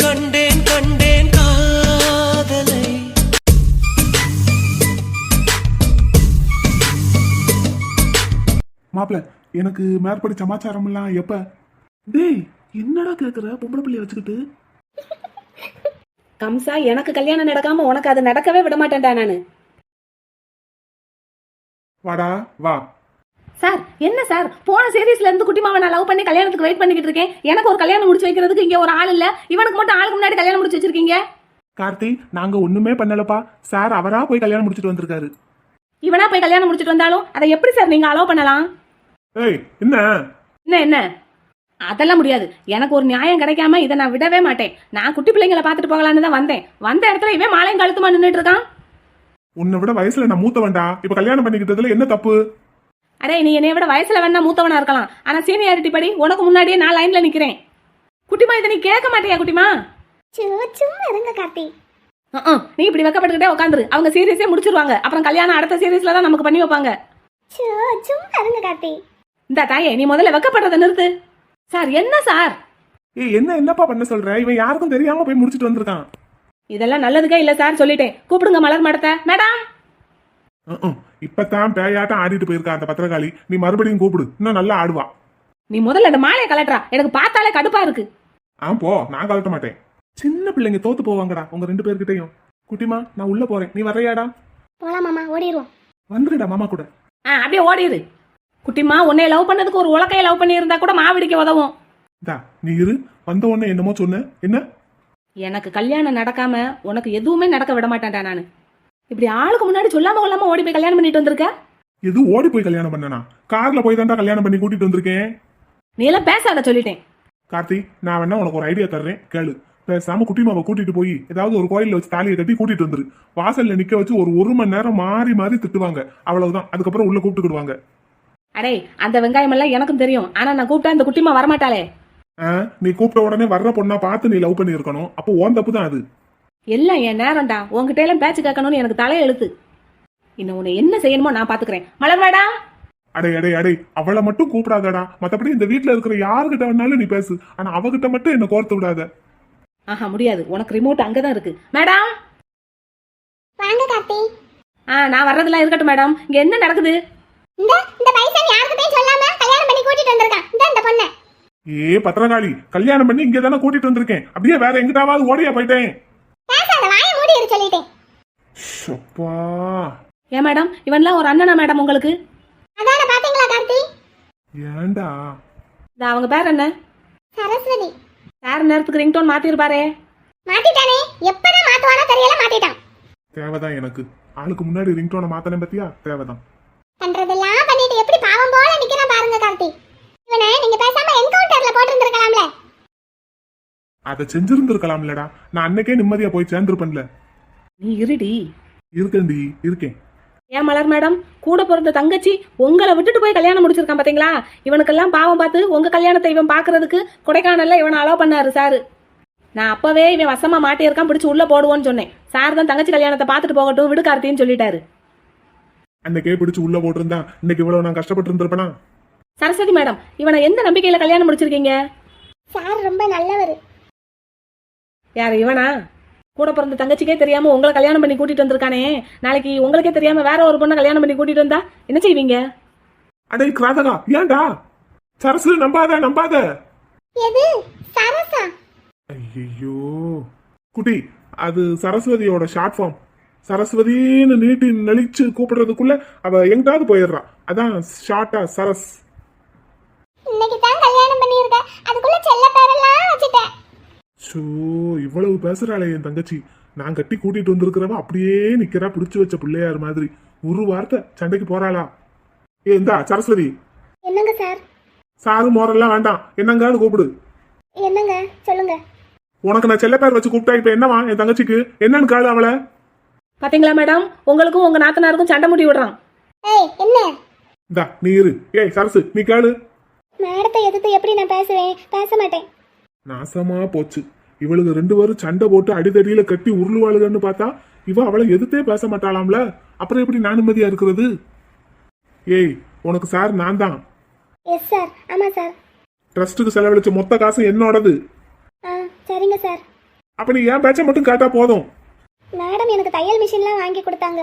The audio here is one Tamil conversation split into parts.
கண்டேன் கண்டேன் கண்டேன் காதலை. மாப்பிள எனக்கு மேற்படி சமாச்சாரம் எல்லாம் எப்ப? டேய் என்னடா கேக்குற? பொம்பளை பிள்ளைய வச்சுக்கிட்டு. கம்சா எனக்கு கல்யாணம் நடக்காம உனக்கு அது நடக்கவே விட மாட்டேன்டா நானு. வாடா வா. சார் என்ன சார்? போன சீரீஸ்ல இருந்து குட்டிமாவை நான் லவ் பண்ணி கல்யாணத்துக்கு வெயிட் பண்ணிக்கிட்டு இருக்கேன். எனக்கு ஒரு கல்யாணம் முடிச்சு வைக்கிறதுக்கு இங்க ஒரு ஆள் இல்ல. இவனுக்கு மட்டும் ஆளுக்கு முன்னாடி கல்யாணம் முடிச்சு வச்சிருக்கீங்க? கார்த்தி நாங்க ஒண்ணுமே பண்ணலப்பா. சார் அவரா போய் கல்யாணம் முடிச்சிட்டு வந்திருக்காரு. இவனா போய் கல்யாணம் முடிச்சிட்டு வந்தாலும் அதை எப்படி சார் நீங்க அலோவ் பண்ணலாம்? ஏய் என்ன? என்ன என்ன? அதெல்லாம் முடியாது. எனக்கு ஒரு நியாயம் கிடைக்காம இதை நான் விடவே மாட்டேன். நான் குட்டி பிள்ளைங்களை பார்த்துட்டு போகலான்னு தான் வந்தேன். வந்த இடத்துல இவன் மாலையும் கழுத்துமா நின்றுட்டு இருக்கான்? உன்னை விட வயசுல நான் மூத்தவன்டா. இப்ப கல்யாணம் பண்ணிக்கிட்டதுல என்ன தப்பு? அடே நீ என்னைய விட வயசுல வேணா மூத்தவனா இருக்கலாம். ஆனா சீனியாரிட்டி படி உனக்கு முன்னாடியே நான் லைன்ல நிக்கிறேன். குட்டிமா இதை நீ கேட்க மாட்டியா குட்டிமா? சும்மா இருங்க கார்த்தி. நீ இப்படி வெக்கப்பட்டுக்கிட்டே உட்காந்துரு அவங்க சீரியஸே முடிச்சிருவாங்க. அப்புறம் கல்யாணம் அடுத்த சீரியஸ்ல தான் நமக்கு பண்ணி வைப்பாங்க. சும்மா இருங்க கார்த்தி. இந்த தாயே நீ முதல்ல வெக்கப்படுறதை நிறுத்து. சார் என்ன சார்? ஏய் என்ன என்னப்பா பண்ண சொல்ற? இவன் யாருக்கும் தெரியாம போய் முடிச்சிட்டு வந்திருக்கான். இதெல்லாம் நல்லதுக்கே இல்ல சார் சொல்லிட்டேன். கூப்பிடுங்க மலர் மடத்தை. மேடம். இப்பதான் பேயாட்டம் ஆடிட்டு போயிருக்கா அந்த பத்திரகாளி. நீ மறுபடியும் கூப்பிடு. இன்னும் நல்லா ஆடுவா. நீ முதல்ல அந்த மாலையை கலட்டுறா எனக்கு பார்த்தாலே கடுப்பா இருக்கு. ஆ போ. நான் கலட்ட மாட்டேன். சின்ன பிள்ளைங்க தோத்து போவாங்கடா உங்க ரெண்டு பேர்கிட்டயும். குட்டிமா நான் உள்ள போறேன். நீ வரையாடா போலாம் மாமா ஓடிடுவோம் வந்துடுடா மாமா கூட. ஆ அப்படியே ஓடிடு குட்டிமா உன்னை லவ் பண்ணதுக்கு ஒரு உலக்கையை லவ் பண்ணி இருந்தா கூட மாவிடிக்க உதவும். தா நீ இரு. வந்த உடனே என்னமோ சொன்ன. என்ன? எனக்கு கல்யாணம் நடக்காம உனக்கு எதுவுமே நடக்க விட மாட்டேன்டா நானு. இப்படி ஆளுக்கு முன்னாடி சொல்லாம கொள்ளாம ஓடி போய் கல்யாணம் பண்ணிட்டு வந்திருக்க? எது ஓடி போய் கல்யாணம் பண்ணனா? கார்ல போய் தான்டா கல்யாணம் பண்ணி கூட்டிட்டு வந்திருக்கேன். நீ எல்லாம் பேசாத சொல்லிட்டேன். கார்த்தி நான் வேணா உனக்கு ஒரு ஐடியா தர்றேன். கேளு. பேசாம குட்டிமாவை கூட்டிட்டு போய் ஏதாவது ஒரு கோயில்ல வச்சு தாலியை கட்டி கூட்டிட்டு வந்துரு. வாசல்ல நிக்க வச்சு ஒரு ஒரு மணி நேரம் மாறி மாறி திட்டுவாங்க. அவ்வளவுதான். அதுக்கப்புறம் உள்ள கூப்பிட்டுக்கிடுவாங்க. அடே அந்த வெங்காயம் எல்லாம் எனக்கும் தெரியும். ஆனா நான் கூப்பிட்டா இந்த குட்டிமா வரமாட்டாளே. நீ கூப்பிட்ட உடனே வர்ற பொண்ணா பார்த்து நீ லவ் பண்ணி இருக்கணும் அப்போ ஓன் தப்பு தான் அது. எல்லாம் என் நேரம்டா. உன்கிட்ட எல்லாம் பேச்சு கேட்கணும்னு எனக்கு தலையை எழுத்து இன்னும் உன்னை என்ன செய்யணுமோ நான் பாத்துக்கிறேன். மலர் மேடம் அடே அடே அடே அவளை மட்டும் கூப்பிடாதடா. மத்தபடி இந்த வீட்ல இருக்கிற யாருகிட்ட வேணாலும் நீ பேசு. ஆனா அவகிட்ட மட்டும் என்ன கோர்த்து விடாத. ஆஹா முடியாது. உனக்கு ரிமோட் அங்கதான் இருக்கு. மேடம்? வாங்க கார்த்தி. ஆ நான் வர்றதெல்லாம் இருக்கட்டும் மேடம். இங்க என்ன நடக்குது? இந்த இந்த பைசன் யாருக்கிட்டையும் சொல்லாம கல்யாணம் பண்ணி கூட்டிட்டு வந்திருக்கான். இந்த இந்த பொண்ணை. ஏ பத்திரகாளி கல்யாணம் பண்ணி இங்க தானே கூட்டிட்டு வந்திருக்கேன். அப்படியே வேற எங்கிட்டாவது ஓடியா போயிட்டேன். இரு சொல்லிட்டேன். அப்பா ஏன் மேடம் இவன்லாம் ஒரு அண்ணனா மேடம் உங்களுக்கு? அதான பாத்தீங்களா கார்த்தி? ஏன்டா? இந்த அவங்க பேர் என்ன? சரஸ்வதி. வேற நேரத்துக்கு ரிங்டோன் மாத்திருப்பாரே. மாத்திட்டானே. எப்பதான் மாத்துவானோ தெரியல மாத்திட்டான். தேவைதான் எனக்கு. ஆளுக்கு முன்னாடி ரிங்டோனை மாத்தனேன் பத்தியா? தேவைதான். பண்றதெல்லாம் பண்ணிட்டு எப்படி பாவம் போல நிக்கிறான் பாருங்க கார்த்தி. இவனை நீங்க பேசாம என்கவுண்டர்ல போட்டிருந்திருக்கலாம்ல. அதை செஞ்சிருந்திருக்கலாம்லடா. நான் அன்னைக்கே நிம்மதியா போய் சேர்ந்துருப்பேன்ல. நீ இருடி. இருக்கேன்டி இருக்கேன். ஏன் மலர் மேடம்? கூட பிறந்த தங்கச்சி உங்களை விட்டுட்டு போய் கல்யாணம் முடிச்சிருக்கான் பாத்தீங்களா? இவனுக்கெல்லாம் பாவம் பார்த்து உங்க கல்யாணத்தை இவன் பாக்குறதுக்கு கொடைக்கானல்ல இவனை அலோவ் பண்ணாரு சார். நான் அப்பவே இவன் வசமா மாட்டியிருக்கான் பிடிச்சு உள்ள போடுவோன்னு சொன்னேன். சார் தான் தங்கச்சி கல்யாணத்தை பார்த்துட்டு போகட்டும் விடு கார்த்தின்னு சொல்லிட்டாரு. அன்னைக்கே பிடிச்சு உள்ள போட்டிருந்தா இன்னைக்கு இவ்வளவு நான் கஷ்டப்பட்டு இருந்திருப்பேனா? சரஸ்வதி மேடம் இவனை எந்த நம்பிக்கையில கல்யாணம் முடிச்சிருக்கீங்க? சார் ரொம்ப நல்லவர். யார் இவனா? கூட பிறந்த தங்கச்சிக்கே தெரியாம உங்களை கல்யாணம் பண்ணி கூட்டிட்டு வந்திருக்கானே. நாளைக்கு உங்களுக்கே தெரியாம வேற ஒரு பொண்ணை கல்யாணம் பண்ணி கூட்டிட்டு வந்தா என்ன செய்வீங்க? அடே கிராதகா ஏன்டா? சரசு நம்பாத நம்பாத. எது? சரசா? ஐயோ குட்டி அது சரஸ்வதியோட ஷார்ட் ஃபார்ம் சரஸ்வதின்னு நீட்டி நெளிச்சு கூப்பிடுறதுக்குள்ள அவ எங்கிட்டாவது போயிடுறா. அதான் ஷார்ட்டா சரஸ். இன்னைக்கு தான் கல்யாணம் பண்ணியிருக்க. அதுக்குள்ள செல்ல பேரெல்லாம் வச்சுட்டேன். ஷோ இவ்வளவு பேசுறாளே என் தங்கச்சி. நான் கட்டி கூட்டிட்டு வந்திருக்கிறவ அப்படியே நிக்கிறா பிடிச்சு வச்ச பிள்ளையார் மாதிரி. ஒரு வார்த்தை சண்டைக்கு போறாளா? ஏ இந்தா சரஸ்வதி. என்னங்க சார்? சாரு மோரெல்லாம் வேண்டாம். என்னங்கான்னு கூப்பிடு. என்னங்க? சொல்லுங்க. உனக்கு நான் செல்ல பேர் வச்சு கூப்பிட்டா இப்ப என்னவா என் தங்கச்சிக்கு? என்னன்னு காடு அவளை. பாத்தீங்களா மேடம்? உங்களுக்கும் உங்க நாத்தனாருக்கும் சண்டை முடி விடுறான். ஏய் என்ன? இந்தா நீ இரு. ஏய் சரசு நீ கேளு. மேடத்தை எதிர்த்து எப்படி நான் பேசுவேன்? பேச மாட்டேன். நாசமா போச்சு. இவளுக்கு ரெண்டு பேரும் சண்டை போட்டு அடிதடியில கட்டி உருளுவாளுகன்னு பார்த்தா இவ அவளை எதிர்த்தே பேச மாட்டாளாம்ல? அப்புறம் எப்படி நான் நிம்மதியா இருக்கிறது? ஏய் உனக்கு சார் நான் தான். எஸ் சார் ஆமா சார் ட்ரஸ்ட்டுக்கு செலவழிச்ச மொத்த காசு என்னோடது. ஆ சரிங்க சார் அப்ப நீ என் பேச்சை மட்டும் கேட்டா போதும். மேடம் எனக்கு தையல் மிஷின்லாம் வாங்கி கொடுத்தாங்க.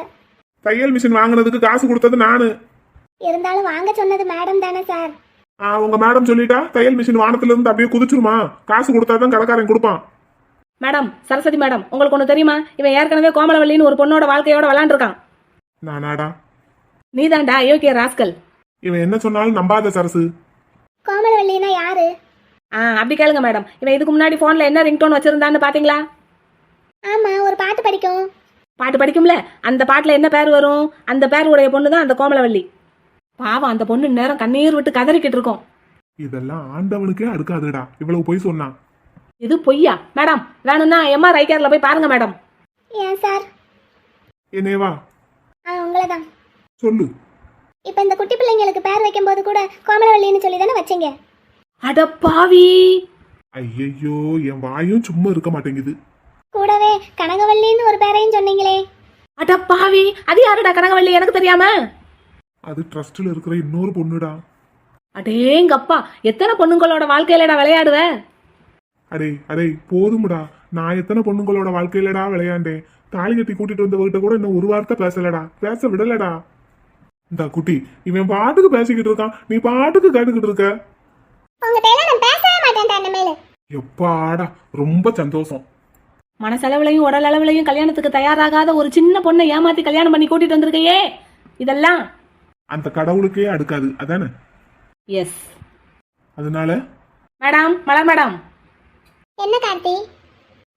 தையல் மிஷின் வாங்குனதுக்கு காசு கொடுத்தது நானு. இருந்தாலும் வாங்க சொன்னது மேடம் தானே சார் உங்க மேடம் சொல்லிட்டா தையல் மிஷின் வானத்துல இருந்து அப்படியே குதிச்சிருமா? காசு கொடுத்தாதான் கடைக்காரன் கொடுப்பான். மேடம் சரஸ்வதி மேடம் உங்களுக்கு ஒன்று தெரியுமா? இவன் ஏற்கனவே கோமலவல்லின்னு ஒரு பொண்ணோட வாழ்க்கையோட விளாண்டுருக்கான். நானாடா. நீதான்டா அயோக்கிய ராஸ்கல். இவன் என்ன சொன்னாலும் நம்பாத சரசு. கோமலவல்லினா யாரு? ஆ அப்படி கேளுங்க மேடம். இவன் இதுக்கு முன்னாடி ஃபோனில் என்ன ரிங்டோன் வச்சிருந்தான்னு பார்த்தீங்களா ஆமா ஒரு பாட்டு படிக்கும். பாட்டு படிக்கும்ல? அந்த பாட்டில் என்ன பேர் வரும்? அந்த பேர் உடைய பொண்ணு தான் அந்த கோமலவல்லி. பாவம் அந்த பொண்ணு நேரம் கண்ணீர் விட்டு கதறிக்கிட்டு இருக்கோம். இதெல்லாம் ஆண்டவனுக்கே அடுக்காதுடா இவ்வளவு போய் சொன்னான் இது பொய்யா? மேடம் வேணும்னா எம்ஆர் ஐகேரில் போய் பாருங்க மேடம். ஏன் சார்? என்னேவா ஆ உங்களை தான் சொல்லு. இப்போ இந்த குட்டி பிள்ளைங்களுக்கு பேர் வைக்கும்போது கூட கோமலவல்லின்னு சொல்லி தானே வச்சீங்க? அட பாவி! ஐயையோ என் வாயும் சும்மா இருக்க மாட்டேங்குது. கூடவே கனகவல்லின்னு ஒரு பேரையும் சொன்னீங்களே. அட பாவி! அது யாருடா கனகவள்ளி எனக்கு தெரியாம? அது ட்ரஸ்ட்ல இருக்கிற இன்னொரு பொண்ணுடா. அடேங்கப்பா எத்தனை பொண்ணுங்களோட வாழ்க்கையிலடா விளையாடுவ? அடே அடே போதும்டா. நான் எத்தனை பொண்ணுங்களோட வாழ்க்கையிலடா விளையாண்டேன். தாலி கட்டி கூட்டிட்டு வந்தவகிட்ட கூட இன்னும் ஒரு வார்த்தை பேசலடா. பேச விடலடா. இந்த குட்டி இவன் பாட்டுக்கு பேசிக்கிட்டு இருக்கான். நீ பாட்டுக்கு கேட்டுக்கிட்டு இருக்க. எப்பாடா ரொம்ப சந்தோஷம். மனசளவுலையும் உடல் அளவுலையும் கல்யாணத்துக்கு தயாராகாத ஒரு சின்ன பொண்ணை ஏமாத்தி கல்யாணம் பண்ணி கூட்டிட்டு வந்திருக்கையே? இதெல்லாம் அந்த கடவுளுக்கே அடுக்காது. அதானே? எஸ் அதனால? மேடம் மலர் மேடம் என்ன கார்த்தி?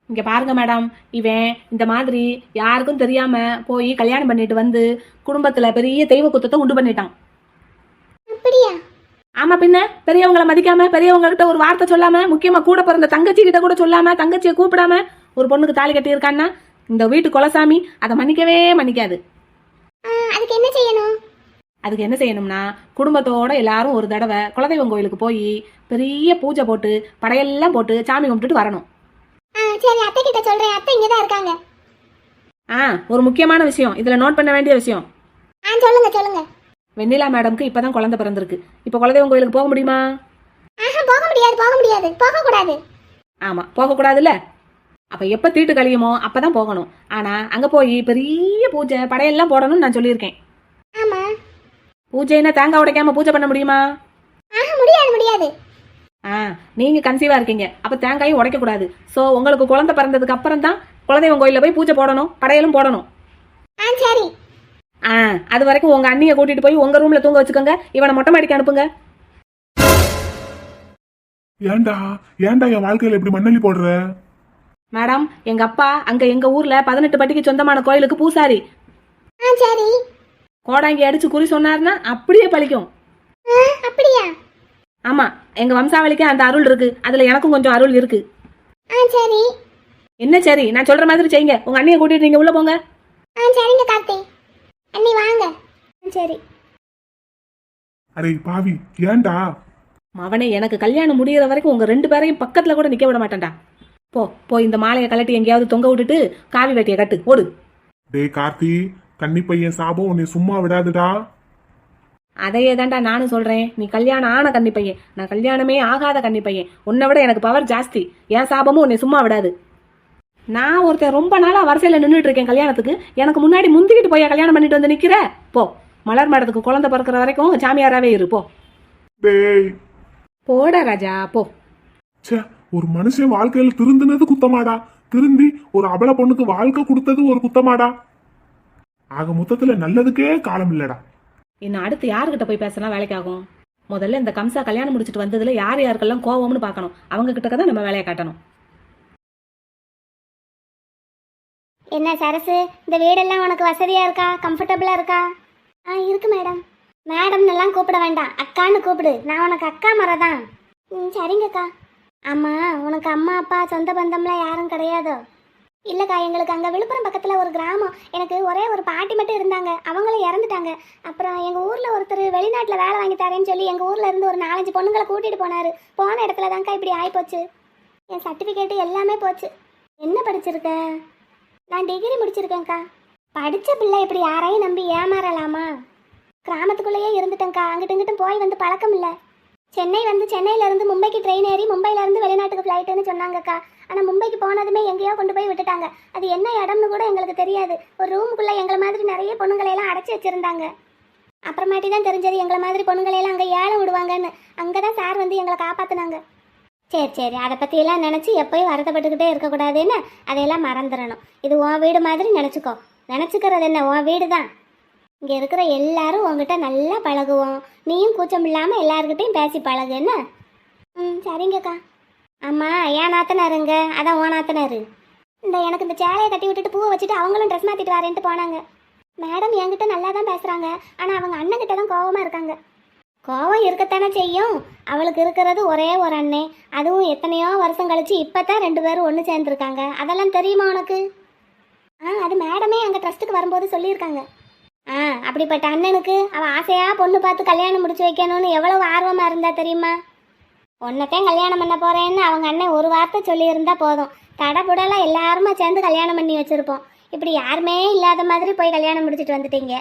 இங்க பாருங்க மேடம் இவன் இந்த மாதிரி யாருக்கும் தெரியாம போய் கல்யாணம் பண்ணிட்டு வந்து குடும்பத்துல பெரிய தெய்வ குத்தத்தை உண்டு பண்ணிட்டான். அப்படியா? ஆமா பின்ன பெரியவங்களை மதிக்காம பெரியவங்க கிட்ட ஒரு வார்த்தை சொல்லாம முக்கியமா கூட பிறந்த தங்கச்சி கிட்ட கூட சொல்லாம தங்கச்சியை கூப்பிடாம ஒரு பொண்ணுக்கு தாலி கட்டி இருக்கான்னா இந்த வீட்டு குலசாமி அதை மன்னிக்கவே மன்னிக்காது. ஆ, அதுக்கு என்ன செய்யணும்? அதுக்கு என்ன செய்யணும்னா குடும்பத்தோட எல்லாரும் ஒரு தடவை குலதெய்வம் கோயிலுக்கு போய் பெரிய பூஜை போட்டு படையெல்லாம் போட்டு சாமி கும்பிட்டுட்டு வரணும். ஆ சரி அத்தை கிட்ட சொல்றேன். அத்தை இங்கே தான் இருக்காங்க. ஆ ஒரு முக்கியமான விஷயம். இதுல நோட் பண்ண வேண்டிய விஷயம். ஆ சொல்லுங்க சொல்லுங்க. வெண்ணிலா மேடம்க்கு இப்பதான் குழந்தை பிறந்திருக்கு. இப்போ குலதெய்வம் கோயிலுக்கு போக முடியுமா? ஆஹா போக முடியாது போக முடியாது. போக கூடாது ஆமா போகக்கூடாதுல்ல? அப்ப எப்ப தீட்டு கழியுமோ அப்பதான் போகணும். ஆனா அங்க போய் பெரிய பூஜை படையெல்லாம் போடணும்னு நான் சொல்லியிருக்கேன். ஆமா. பூஜைன்னா தேங்காய் உடைக்காம பூஜை பண்ண முடியுமா? முடியாது முடியாது. ஆ நீங்க கன்சீவா இருக்கீங்க. அப்ப தேங்காயும் உடைக்க கூடாது சோ உங்களுக்கு குழந்தை பிறந்ததுக்கு அப்புறம் தான் குலதெய்வம் கோயில்ல போய் பூஜை போடணும் படையலும் போடணும். ஆ சரி. ஆ அது வரைக்கும் உங்க அண்ணியை கூட்டிட்டு போய் உங்க ரூம்ல தூங்க வச்சுக்கோங்க. இவனை மொட்டை மாடிக்கு அனுப்புங்க. ஏன்டா ஏன்டா என் வாழ்க்கையில இப்படி மண்ணள்ளி போடுற? மேடம் எங்க அப்பா அங்க எங்க ஊர்ல பதினெட்டு பட்டிக்கு சொந்தமான கோயிலுக்கு பூசாரி. ஆ சரி. கோடாங்கி அடிச்சு குறி சொன்னாருன்னா அப்படியே பலிக்கும் ஆ அப்படியா? ஆமா எங்க வம்சாவளிக்கு அந்த அருள் இருக்கு. அதுல எனக்கும் கொஞ்சம் அருள் இருக்கு. ஆ சரி. என்ன சரி? நான் சொல்ற மாதிரி செய்யுங்க. உங்க அண்ணியை கூட்டிட்டு நீங்க உள்ள போங்க. ஆ சரிங்க கார்த்தி அண்ணி வாங்க. சரி. அடே பாவி ஏன்டா? மவனே எனக்கு கல்யாணம் முடியிற வரைக்கும் உங்க ரெண்டு பேரையும் பக்கத்துல கூட நிக்க விட மாட்டேன்டா. போ போய் இந்த மாலையை கலட்டி எங்கேயாவது தொங்க விட்டுட்டு காவி வேட்டியை கட்டு. ஓடு. டேய் கார்த்தி. கன்னி பையன் சாபம் உன்னை சும்மா விடாதுடா. அதையே தான்டா நானும் சொல்றேன். நீ கல்யாணம் ஆன கன்னி பையன் நான் கல்யாணமே ஆகாத கன்னி பையன் உன்னை விட எனக்கு பவர் ஜாஸ்தி. என் சாபமும் உன்னை சும்மா விடாது. நான் ஒருத்தன் ரொம்ப நாளா வரிசையில நின்றுட்டு இருக்கேன் கல்யாணத்துக்கு. எனக்கு முன்னாடி முந்திக்கிட்டு போய் கல்யாணம் பண்ணிட்டு வந்து நிக்கிற? போ. மலர் மேடத்துக்கு குழந்தை பிறக்கிற வரைக்கும் சாமியாராவே இரு போ. போடா ராஜா போ. ச்சே ஒரு மனுஷன் வாழ்க்கையில திருந்தினது குத்தமாடா. திருந்தி ஒரு அபல பொண்ணுக்கு வாழ்க்கை கொடுத்தது ஒரு குத்தமாடா. ஆக மொத்தத்துல நல்லதுக்கே காலம் இல்லடா. இன்னும் அடுத்து யாருக்கிட்ட போய் பேசினா வேலைக்கு ஆகும் முதல்ல இந்த கம்சா கல்யாணம் முடிச்சிட்டு வந்ததுல யார் யாருக்கெல்லாம் கோவம்னு பார்க்கணும். அவங்க கிட்ட தான் நம்ம வேலையை காட்டணும். என்ன சரசு இந்த வீடெல்லாம் உனக்கு வசதியா இருக்கா? கம்ஃபர்டபுளா இருக்கா? ஆ இருக்கு மேடம் மேடம்னு எல்லாம் கூப்பிட வேண்டாம். அக்கான்னு கூப்பிடு. நான் உனக்கு அக்கா முறை தான் ம் சரிங்கக்கா. ஆமா உனக்கு அம்மா அப்பா சொந்த பந்தம்லாம் யாரும் கிடையாதோ? இல்லைக்கா எங்களுக்கு அங்கே விழுப்புரம் பக்கத்தில் ஒரு கிராமம். எனக்கு ஒரே ஒரு பாட்டி மட்டும் இருந்தாங்க. அவங்களும் இறந்துட்டாங்க. அப்புறம் எங்கள் ஊரில் ஒருத்தர் வெளிநாட்டில் வேலை வாங்கி தரேன்னு சொல்லி எங்கள் ஊரில் இருந்து ஒரு நாலஞ்சு பொண்ணுங்களை கூட்டிகிட்டு போனார். போன இடத்துல தான்க்கா இப்படி ஆகிப்போச்சு என் சர்டிஃபிகேட்டு எல்லாமே போச்சு. என்ன படிச்சிருக்க? நான் டிகிரி முடிச்சிருக்கேன்க்கா. படித்த பிள்ளை இப்படி யாரையும் நம்பி ஏமாறலாமா? கிராமத்துக்குள்ளேயே இருந்துட்டேன்க்கா. அங்கிட்டு இங்கிட்டும் போய் வந்து பழக்கம் இல்லை. சென்னை வந்து சென்னையிலேருந்து மும்பைக்கு ட்ரெயின் ஏறி மும்பையிலேருந்து வெளிநாட்டுக்கு ஃப்ளைட்டுன்னு சொன்னாங்கக்கா. ஆனால் மும்பைக்கு போனதுமே எங்கேயோ கொண்டு போய் விட்டுட்டாங்க. அது என்ன இடம்னு கூட எங்களுக்கு தெரியாது. ஒரு ரூமுக்குள்ளே எங்களை மாதிரி நிறைய பொண்ணுங்களையெல்லாம் அடைச்சி வச்சுருந்தாங்க. அப்புறமாட்டி தான் தெரிஞ்சது எங்களை மாதிரி பொண்ணுங்களையெல்லாம் அங்கே ஏழை விடுவாங்கன்னு. அங்கே தான் சார் வந்து எங்களை காப்பாற்றினாங்க சரி சரி. அதை பற்றியெல்லாம் நினச்சி எப்போயும் வருத்தப்பட்டுக்கிட்டே இருக்கக்கூடாதுன்னு அதையெல்லாம் மறந்துடணும். இது உன் வீடு மாதிரி நினச்சிக்கோ. நினச்சிக்கிறது என்ன? உன் வீடு தான் இங்கே இருக்கிற எல்லாரும் உங்ககிட்ட நல்லா பழகுவோம். நீயும் கூச்சம் இல்லாமல் எல்லாருக்கிட்டையும் பேசி பழகு என்ன? ம் சரிங்கக்கா. ஆமாம் ஏன் நாத்தனாருங்க. அதான் ஓ நாத்தனாரு. இந்த எனக்கு இந்த சேலையை கட்டி விட்டுட்டு பூவை வச்சுட்டு அவங்களும் ட்ரெஸ் மாற்றிட்டு வரேன்ட்டு போனாங்க. மேடம் என்கிட்ட நல்லா தான் பேசுகிறாங்க ஆனால் அவங்க அண்ணன்கிட்ட தான் கோவமாக இருக்காங்க. கோவம் இருக்கத்தானே செய்யும். அவளுக்கு இருக்கிறது ஒரே ஒரு அண்ணே. அதுவும் எத்தனையோ வருஷம் கழிச்சு இப்போ தான் ரெண்டு பேரும் ஒன்று சேர்ந்துருக்காங்க. அதெல்லாம் தெரியுமா உனக்கு? ஆ அது மேடமே அங்கே ட்ரஸ்ட்டுக்கு வரும்போது சொல்லியிருக்காங்க. ஆ அப்படிப்பட்ட அண்ணனுக்கு அவள் ஆசையாக பொண்ணு பார்த்து கல்யாணம் முடிச்சு வைக்கணும்னு எவ்வளவு ஆர்வமாக இருந்தா தெரியுமா? உன்னத்தையும் கல்யாணம் பண்ண போகிறேன்னு அவங்க அண்ணன் ஒரு வார்த்தை சொல்லியிருந்தா போதும். தடபுடலாம் எல்லாருமா சேர்ந்து கல்யாணம் பண்ணி வச்சுருப்போம். இப்படி யாருமே இல்லாத மாதிரி போய் கல்யாணம் முடிச்சிட்டு வந்துட்டீங்க.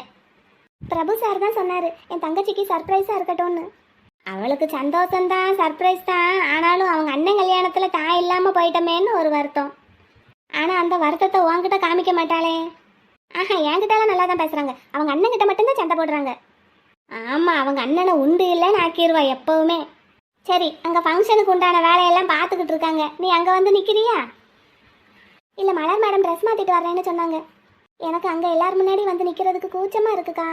பிரபு சார் தான் சொன்னார் என் தங்கச்சிக்கு சர்ப்ரைஸாக இருக்கட்டும்னு. அவளுக்கு சந்தோஷம்தான் சர்ப்ரைஸ் தான். ஆனாலும் அவங்க அண்ணன் கல்யாணத்தில் தான் இல்லாமல் போயிட்டமேன்னு ஒரு வருத்தம். ஆனால் அந்த வருத்தத்தை உன்கிட்ட காமிக்க மாட்டாளே. ஆஹா என்கிட்டலாம் நல்லா தான் பேசுகிறாங்க அவங்க அண்ணன்கிட்ட மட்டும்தான் சண்டை போடுறாங்க. ஆமாம் அவங்க அண்ணனை உண்டு இல்லைன்னு ஆக்கிடுவா எப்போவுமே. சரி அங்கே ஃபங்க்ஷனுக்கு உண்டான வேலையெல்லாம் பார்த்துக்கிட்டு இருக்காங்க. நீ அங்கே வந்து நிற்கிறியா இல்லை மலர் மேடம் ட்ரெஸ் மாற்றிட்டு வரேன்னு சொன்னாங்க. எனக்கு அங்கே எல்லார் முன்னாடி வந்து நிற்கிறதுக்கு கூச்சமாக இருக்குக்கா.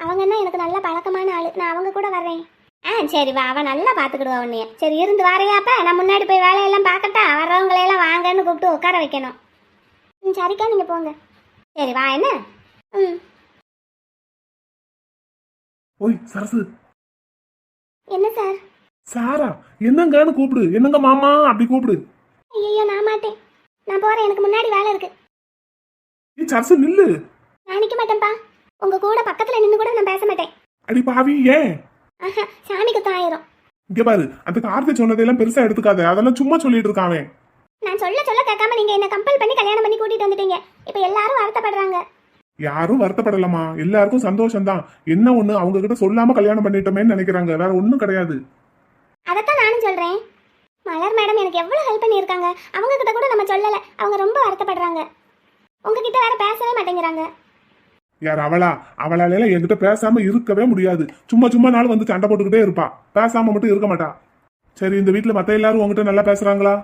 அவங்கன்னா எனக்கு நல்ல பழக்கமான ஆள். நான் அவங்க கூட வர்றேன். ஆ சரி வா. அவன் நல்லா பார்த்துக்கிடுவா உன்னைய. சரி இருந்து வரையாப்ப. நான் முன்னாடி போய் வேலையெல்லாம் பார்க்கட்டா. வர்றவங்களையெல்லாம் வாங்கன்னு கூப்பிட்டு உட்கார வைக்கணும். ம் சரிக்கா நீங்கள் போங்க. சரி வா என்ன? ம். ஓய் சரசு. என்ன சார்? சாரா என்னங்கன்னு கூப்பிடு. என்னங்க மாமா? அப்படி கூப்பிடு. ஐயோ நான் மாட்டேன். நான் போகிறேன் எனக்கு முன்னாடி வேலை இருக்கு. ஏ சரசு நில்லு. நான் நிற்க மாட்டேன்ப்பா. உங்கள் கூட பக்கத்தில் நின்று கூட நான் பேச மாட்டேன். அடி பாவி ஏன்? ஆஹா சாமிக்கு தான் ஆயிரும். இங்க பாரு அந்த கார்த்தி சொன்னதையெல்லாம் பெருசா எடுத்துக்காத. அதெல்லாம் சும்மா சொல்லிட்டு இருக்கான் அவன். நான் சொல்ல சொல்ல கேட்காம நீங்கள் என்ன கம்பல் பண்ணி கல்யாணம் பண்ணி கூட்டிகிட்டு வந்துட்டீங்க. இப்போ எல்லாரும் வருத்தப்படுறாங்க. யாரும் வருத்தப்படலமா எல்லாருக்கும் சந்தோஷம்தான். என்ன ஒண்ணு? அவங்க கிட்ட சொல்லாம கல்யாணம் பண்ணிட்டோமேன்னு நினைக்கிறாங்க. வேற ஒண்ணும் கிடையாது. அதைத்தான் நானும் சொல்கிறேன் மலர் மேடம் எனக்கு எவ்வளோ ஹெல்ப் பண்ணியிருக்காங்க. அவங்க கிட்ட கூட நம்ம சொல்லலை. அவங்க ரொம்ப வருத்தப்படுறாங்க. உங்ககிட்ட வேற பேசவே மாட்டேங்கிறாங்க. யார் அவளா? அவளால என்கிட்ட பேசாம இருக்கவே முடியாது. சும்மா சும்மா நாள் வந்து சண்டை போட்டுக்கிட்டே இருப்பா. பேசாம மட்டும் இருக்க மாட்டா. சரி இந்த வீட்ல மத்த எல்லாரும் உங்ககிட்ட நல்லா பேசுறாங்களா?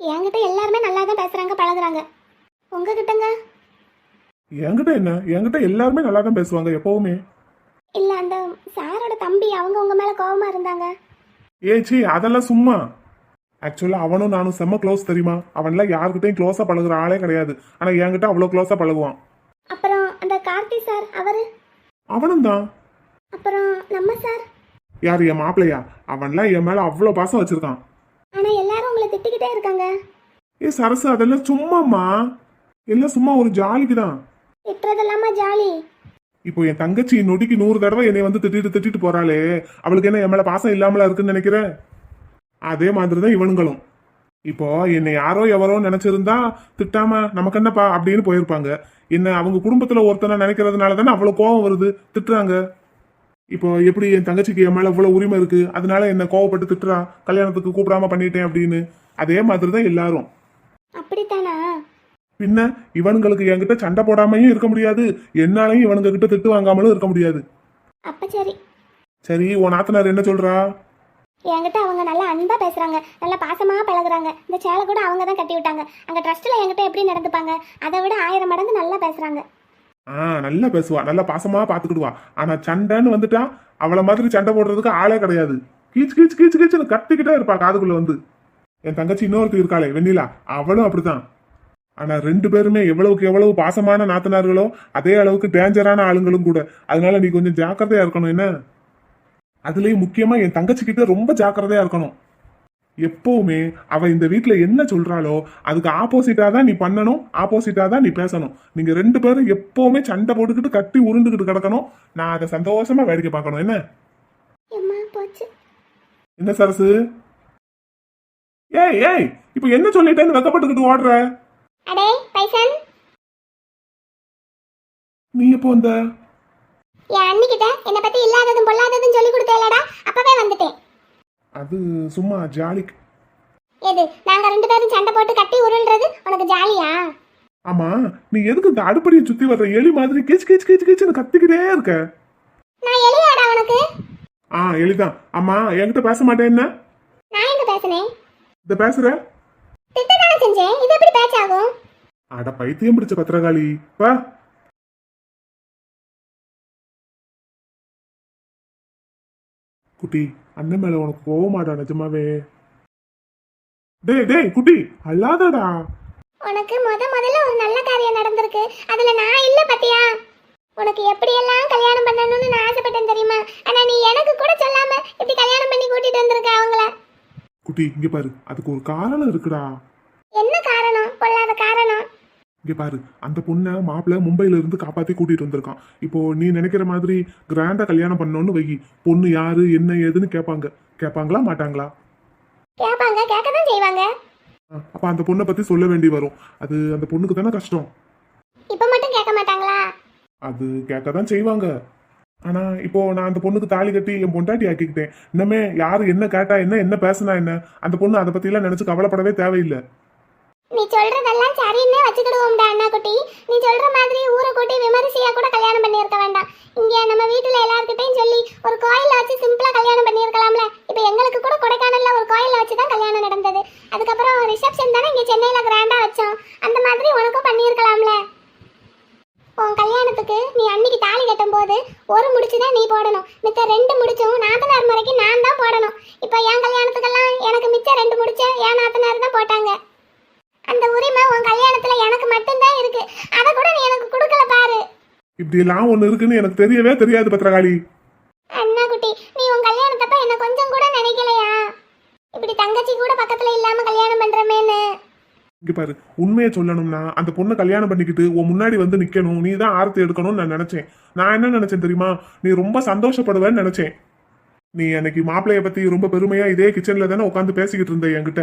என்கிட்ட எல்லாருமே நல்லா தான் பேசுகிறாங்க பழகுறாங்க. உங்ககிட்டங்க? என்கிட்ட என்ன? என்கிட்ட எல்லாருமே நல்லா தான் பேசுவாங்க எப்பவுமே. இல்லை அந்த சாரோட தம்பி அவங்க உங்க மேலே கோவமாக இருந்தாங்க. ஏச்சி அதெல்லாம் சும்மா. ஆக்சுவலா அவனும் நானும் செம்ம க்ளோஸ் தெரியுமா? அவன்லாம் யாருக்கிட்டையும் க்ளோஸா பழகுற ஆளே கிடையாது. ஆனா என்கிட்ட அவ்வளோ க்ளோஸா பழகுவான். அப்புறம் அந்த கார்த்தி சார் அவர்? அவனும் தான். அப்புறம் நம்ம சார்? யார் என் மாப்பிள்ளையா? அவன்லாம் என் மேல அவ்வளோ பாசம் வச்சிருக்கான். ஆனால் எல்லாரும் உங்களை திட்டிக்கிட்டே இருக்காங்க. ஏ சரசு அதெல்லாம் சும்மாம்மா. எல்லாம் சும்மா ஒரு ஜாலிக்கு தான் திட்டுறது இல்லாமல் ஜாலி? இப்போ என் தங்கச்சி நொடிக்கு நூறு தடவை என்னை வந்து திட்டிட்டு திட்டிட்டு போறாளே. அவளுக்கு என்ன என் மேல பாசம் இல்லாமலா இருக்குன்னு நினைக்கிறேன் அதே மாதிரி தான் இவனுங்களும். இப்போ என்னை யாரோ எவரோ நினைச்சிருந்தா திட்டாம நமக்கு என்னப்பா அப்படின்னு போயிருப்பாங்க. என்ன அவங்க குடும்பத்துல ஒருத்தனை நினைக்கிறதுனால தானே அவ்வளவு கோவம் வருது? திட்டுறாங்க. இப்போ எப்படி என் தங்கச்சிக்கு என் மேல இவ்வளவு உரிமை இருக்கு? அதனால என்ன கோவப்பட்டு திட்டுறா? கல்யாணத்துக்கு கூப்பிடாம பண்ணிட்டேன் அப்படின்னு. அதே மாதிரி தான் எல்லாரும். அப்படித்தானா? பின்ன இவனுங்களுக்கு என்கிட்ட சண்டை போடாமையும் இருக்க முடியாது. என்னாலையும் இவனுங்க கிட்ட திட்டு வாங்காமலும் இருக்க முடியாது. அப்போ சரி. சரி உன் நாத்தனார் என்ன சொல்றா? என்கிட்ட அவங்க நல்லா அன்பா பேசுறாங்க. நல்லா பாசமா பழகுறாங்க. இந்த சேலை கூட அவங்க தான் கட்டி விட்டாங்க. அங்க ட்ரஸ்ட்ல என்கிட்ட எப்படி நடந்துப்பாங்க? அதை விட ஆயிரம் மடங்கு நல்லா பேசுறாங்க. ஆ நல்லா பேசுவா. நல்லா பாசமா பாத்துக்கிடுவா. ஆனா சண்டைன்னு வந்துட்டா அவள மாதிரி சண்டை போடுறதுக்கு ஆளே கிடையாது. கீச்சு கீச்சு கீச்சு கீச்சுன்னு கத்திக்கிட்டே இருப்பா காதுக்குள்ள வந்து. என் தங்கச்சி இன்னொருத்தி இருக்காளே வெண்ணிலா. அவளும் அப்படித்தான். ஆனா ரெண்டு பேருமே எவ்வளவுக்கு எவ்வளவு பாசமான நாத்தனார்களோ அதே அளவுக்கு டேஞ்சரான ஆளுங்களும் கூட. அதனால நீ கொஞ்சம் ஜாக்கிரதையா இருக்கணும் என்ன? அதுலயும் முக்கியமா என் தங்கச்சி கிட்ட ரொம்ப ஜாக்கிரதையா இருக்கணும். எப்பவுமே அவ இந்த வீட்ல என்ன சொல்றாளோ அதுக்கு ஆப்போசிட்டா தான் நீ பண்ணணும் ஆப்போசிட்டா தான் நீ பேசணும். நீங்க ரெண்டு பேரும் எப்பவுமே சண்டை போட்டுக்கிட்டு கட்டி உருண்டுகிட்டு கிடக்கணும். நான் அதை சந்தோஷமா வேடிக்கை பார்க்கணும் என்ன? என்ன சரசு? ஏய் ஏய் இப்ப என்ன சொல்லிட்டேன்னு வெக்கப்பட்டுக்கிட்டு ஓடுற? அடே பைசன். நீ எப்போ வந்த? என் அண்ணிக்கிட்ட என்னை பத்தி இல்லாததும் பொல்லாததும் சொல்லி கொடுத்தேலடா அப்பவே வந்துட்டேன். அது சும்மா ஜாலிக்கு எது நாங்க ரெண்டு பேரும் சண்டை போட்டு கட்டி உருள்றது உனக்கு ஜாலியா? ஆமா நீ எதுக்கு இந்த அடுப்படியை சுத்தி வர்ற எலி மாதிரி கீச்சு கீச்சு கீச்சு கீச்சுன்னு கத்திக்கிட்டே இருக்க? நான் எளியாடா உனக்கு? ஆ எலிதான். அம்மா என்கிட்ட பேச மாட்டேன் என்ன? நான் எங்க பேசுனேன்? இந்த பேசுற? திட்டதானே செஞ்சேன். இது எப்படி பேச்சாகும் அட பைத்தியம் பிடிச்ச பத்திரகாளி. வா. குட்டி அண்ணன் மேல உனக்கு கோவமாடா நிஜமாவே. டேய் டேய் குட்டி அல்லாதடா உனக்கு முத முதல்ல ஒரு நல்ல காரியம் நடந்திருக்கு. அதுல நான் இல்ல பாத்தியா உனக்கு எப்படியெல்லாம் கல்யாணம் பண்ணணும்னு நான் ஆசைப்பட்டேன் தெரியுமா ஆனா நீ எனக்கு கூட சொல்லாம இப்படி கல்யாணம் பண்ணி கூட்டிட்டு வந்திருக்க அவங்கள குட்டி இங்க பாரு. அதுக்கு ஒரு காரணம் இருக்குடா. என்ன காரணம்? பொல்லாத காரணம்? இங்க பாரு. அந்த பொண்ணை மாப்பிள்ளை மும்பைல இருந்து காப்பாத்தி கூட்டிட்டு வந்திருக்கான். இப்போ நீ நினைக்கிற மாதிரி கிராண்டா கல்யாணம் பண்ணணும்னு வை பொண்ணு யாரு என்ன ஏதுன்னு கேட்பாங்க கேட்பாங்களா மாட்டாங்களா? கேட்பாங்க கேட்க தான் செய்வாங்க அப்ப அந்த பொண்ணை பத்தி சொல்ல வேண்டி வரும். அது அந்த பொண்ணுக்கு தானே கஷ்டம். இப்ப மட்டும் கேட்க மாட்டாங்களா? அது கேட்க தான் செய்வாங்க. ஆனா இப்போ நான் அந்த பொண்ணுக்கு தாலி கட்டி என் பொண்டாட்டி ஆக்கிக்கிட்டேன். இன்னமே யாரு என்ன கேட்டா என்ன என்ன பேசினா என்ன? அந்த பொண்ணு அதை பத்தி எல்லாம் நினைச்சு கவலைப்படவே தேவையில்லை. நீ சொல்றதெல்லாம் சரின்னே வச்சுக்கிடுவோம்டா அண்ணா குட்டி நீ சொல்ற மாதிரி ஊரை கூட்டி விமரிசையா கூட கல்யாணம் பண்ணியிருக்க வேண்டாம். இங்க நம்ம வீட்டுல எல்லாருக்கிட்டையும் சொல்லி ஒரு கோயில வச்சு சிம்பிளா கல்யாணம் பண்ணியிருக்கலாம்ல. இப்போ எங்களுக்கு கூட கொடைக்கானல்ல ஒரு கோயில வச்சு தான் கல்யாணம் நடந்தது. அதுக்கப்புறம் ரிசப்ஷன் தானே இங்க சென்னையில கிராண்டா வச்சோம். அந்த மாதிரி உனக்கும் பண்ணியிருக்கலாம்ல. உன் கல்யாணத்துக்கு நீ அன்னைக்கு தாலி கட்டும் போது ஒரு முடிச்சு தான் நீ போடணும். மித்த ரெண்டு முடிச்சும் நாத்தனார் முறைக்கு நான் தான் போடணும். இப்போ என் கல்யாணத்துக்கெல்லாம் எனக்கு மிச்சம் ரெண்டு முடிச்ச என் நாத்தனார் தான் போட்டாங்க. அந்த உரிமை உன் கல்யாணத்துல எனக்கு மட்டும்தான் இருக்கு. அதை கூட நீ எனக்கு கொடுக்கல பாரு. இப்படி எல்லாம் ஒண்ணு இருக்குன்னு எனக்கு தெரியவே தெரியாது பத்திரகாளி. அண்ணா குட்டி நீ உன் கல்யாணத்தப்ப என்ன கொஞ்சம் கூட நினைக்கலையா? இப்படி தங்கச்சி கூட பக்கத்துல இல்லாம கல்யாணம் பண்றமேன்னு. இங்க பாரு உண்மையை சொல்லணும்னா அந்த பொண்ணை கல்யாணம் பண்ணிக்கிட்டு உன் முன்னாடி வந்து நிக்கணும் நீ தான் ஆரத்தி எடுக்கணும்னு நான் நினைச்சேன். நான் என்ன நினைச்சேன் தெரியுமா? நீ ரொம்ப சந்தோஷப்படுவேன்னு நினைச்சேன். நீ அன்னைக்கு மாப்பிள்ளைய பத்தி ரொம்ப பெருமையா இதே கிச்சன்ல தானே உட்காந்து பேசிக்கிட்டு இருந்த என்கிட்ட.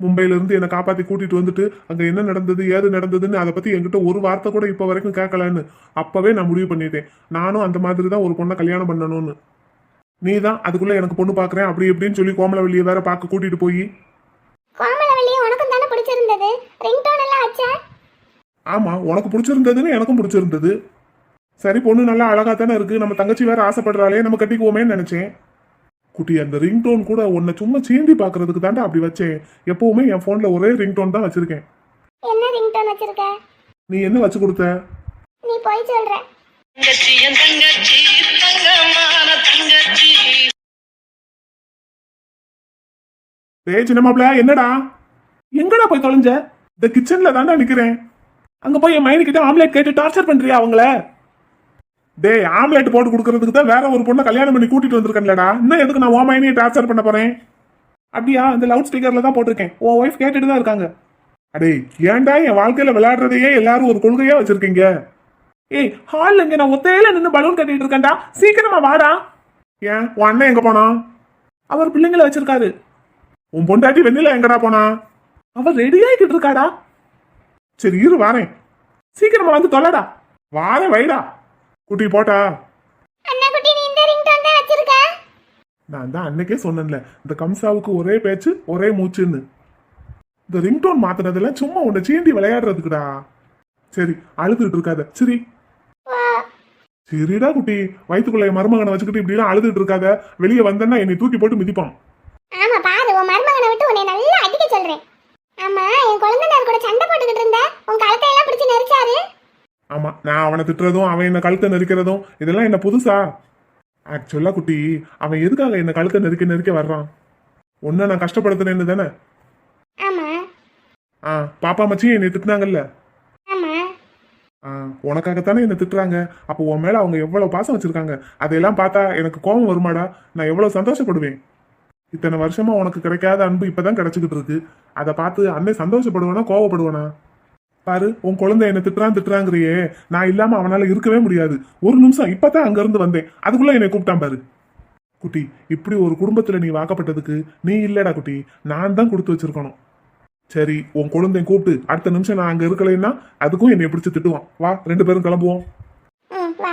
மும்பையில இருந்து என்னை காப்பாத்தி கூட்டிட்டு வந்துட்டு அங்க என்ன நடந்தது ஏது நடந்ததுன்னு அதை பத்தி என்கிட்ட ஒரு வார்த்தை கூட இப்ப வரைக்கும் கேட்கலன்னு அப்பவே நான் முடிவு பண்ணிட்டேன். நானும் அந்த மாதிரி தான் ஒரு பொண்ணை கல்யாணம் பண்ணணும்னு. நீ தான் அதுக்குள்ள எனக்கு பொண்ணு பாக்குறேன் அப்படி இப்படின்னு சொல்லி கோமலவெளியை வேற பார்க்க கூட்டிட்டு போய் பிடிச்சிருந்தது? ரிங்டோன் எல்லாம் வச்ச ஆமா உனக்கு பிடிச்சிருந்ததுன்னு எனக்கும் பிடிச்சிருந்தது. சரி பொண்ணு நல்லா அழகா தானே இருக்கு. நம்ம தங்கச்சி வேற ஆசைப்படுறாளே நம்ம கட்டிக்குவோமேன்னு நினைச்சேன். குட்டி அந்த ரிங்டோன் கூட உன்னை சும்மா சீண்டி பாக்குறதுக்கு தாண்டா அப்படி வச்சேன் எப்பவுமே என் போன்ல ஒரே ரிங்டோன் தான் வச்சிருக்கேன். என்ன ரிங்டோன் வச்சிருக்க? நீ என்ன வச்சு கொடுத்த? நீ போய் சொல்ற. தங்கச்சி என் தங்கச்சி தங்கமான தங்கச்சி. டேய் சின்ன மாப்பிள்ள என்னடா? எங்கடா போய் தொலைஞ்ச? இந்த கிச்சன்ல தாண்டா நிக்கிறேன். அங்க போய் என் மைனு கிட்ட ஆம்லேட் கேட்டு டார்ச்சர் பண்றியா அவங்கள? டேய் ஆம்லேட் போட்டு கொடுக்கறதுக்கு தான் வேற ஒரு பொண்ணை கல்யாணம் பண்ணி கூட்டிட்டு வந்திருக்கேன்லடா. இன்னும் எதுக்கு நான் உன் மைனியை டார்ச்சர் பண்ண போறேன்? அப்படியா இந்த லவுட் ஸ்பீக்கர்ல தான் போட்டிருக்கேன். உன் ஒய்ஃப் கேட்டுட்டு தான் இருக்காங்க. அடே ஏன்டா என் வாழ்க்கையில விளையாடுறதையே எல்லாரும் ஒரு கொள்கையா வச்சிருக்கீங்க? ஏய் ஹால்ல இங்க நான் ஒத்தையில நின்னு பலூன் கட்டிட்டு இருக்கேன்டா. சீக்கிரமா வாடா. ஏன் உன் அண்ணன் எங்க போனா அவர் பிள்ளைங்களை வச்சிருக்காரு. உன் பொண்டாட்டி வெண்ணில எங்கடா போனா? அவ ரெடி ஆகிட்டு இருக்காடா? சரி இரு வாரேன். சீக்கிரமா வந்து தொலைடா. வாரேன் வைடா. குட்டி போட்டா. அண்ணா குட்டி நீ இந்த ரிங்டோன் தான் வச்சிருக்க? நான் தான் அன்னைக்கே சொன்னேன்ல இந்த கம்சாவுக்கு ஒரே பேச்சு ஒரே மூச்சுன்னு. இந்த ரிங்டோன் மாத்தினதெல்லாம் சும்மா உன்னை சீண்டி விளையாடுறதுக்குடா. சரி அழுதுட்டு இருக்காத. சரி. சரிடா குட்டி. வயிற்றுக்குள்ள மருமகனை வச்சுக்கிட்டு இப்படிலாம் அழுதுட்டு இருக்காத. வெளியே வந்தேன்னா என்னை தூக்கி போட்டு மிதிப்பான். ஆமா பாரு உன் மருமகனை விட்டு உன்னை நல்லா அடிக்க சொல்றேன். என் குழந்தைனார் கூட சண்டை போட்டுக்கிட்டு இருந்த உன் கழுத்தை எல்லாம் பிடிச்சு நெரிச்சாரு? ஆமா நான் அவனை திட்டுறதும் அவன் என்ன கழுத்தை நெரிக்கிறதும் இதெல்லாம் என்ன புதுசா? ஆக்சுவலா குட்டி அவன் எதுக்காக என்ன கழுத்தை நெருக்க நெருக்க வர்றான்? உன்னை நான் கஷ்டப்படுத்தினேன்னு தானே? ஆமா. ஆ பாப்பா மச்சி என்னை திட்டுனாங்கல்ல? உனக்காகத்தானே என்னை திட்டுறாங்க? அப்போ உன் மேல அவங்க எவ்வளவு பாசம் வச்சிருக்காங்க? அதையெல்லாம் பார்த்தா எனக்கு கோபம் வருமாடா? நான் எவ்வளவு சந்தோஷப்படுவேன். இத்தனை வருஷமா உனக்கு கிடைக்காத அன்பு இப்பதான் கிடைச்சிக்கிட்டு இருக்கு. அதை பார்த்து அண்ணன் சந்தோஷப்படுவானா கோவப்படுவானா? பாரு உன் குழந்தை என்ன திட்டுறான் திட்டுறாங்கிறியே. நான் இல்லாம அவனால இருக்கவே முடியாது. ஒரு நிமிஷம் இப்பதான் அங்க இருந்து வந்தேன். அதுக்குள்ள என்னை கூப்பிட்டான் பாரு. குட்டி இப்படி ஒரு குடும்பத்துல நீ வாக்கப்பட்டதுக்கு நீ இல்லடா குட்டி. நான் தான் கொடுத்து வச்சிருக்கணும். சரி உன் குழந்தை கூப்பிட்டு அடுத்த நிமிஷம் நான் அங்க இருக்கலைன்னா அதுக்கும் என்னை பிடிச்சு திட்டுவான். வா ரெண்டு பேரும் கிளம்புவோம். வா.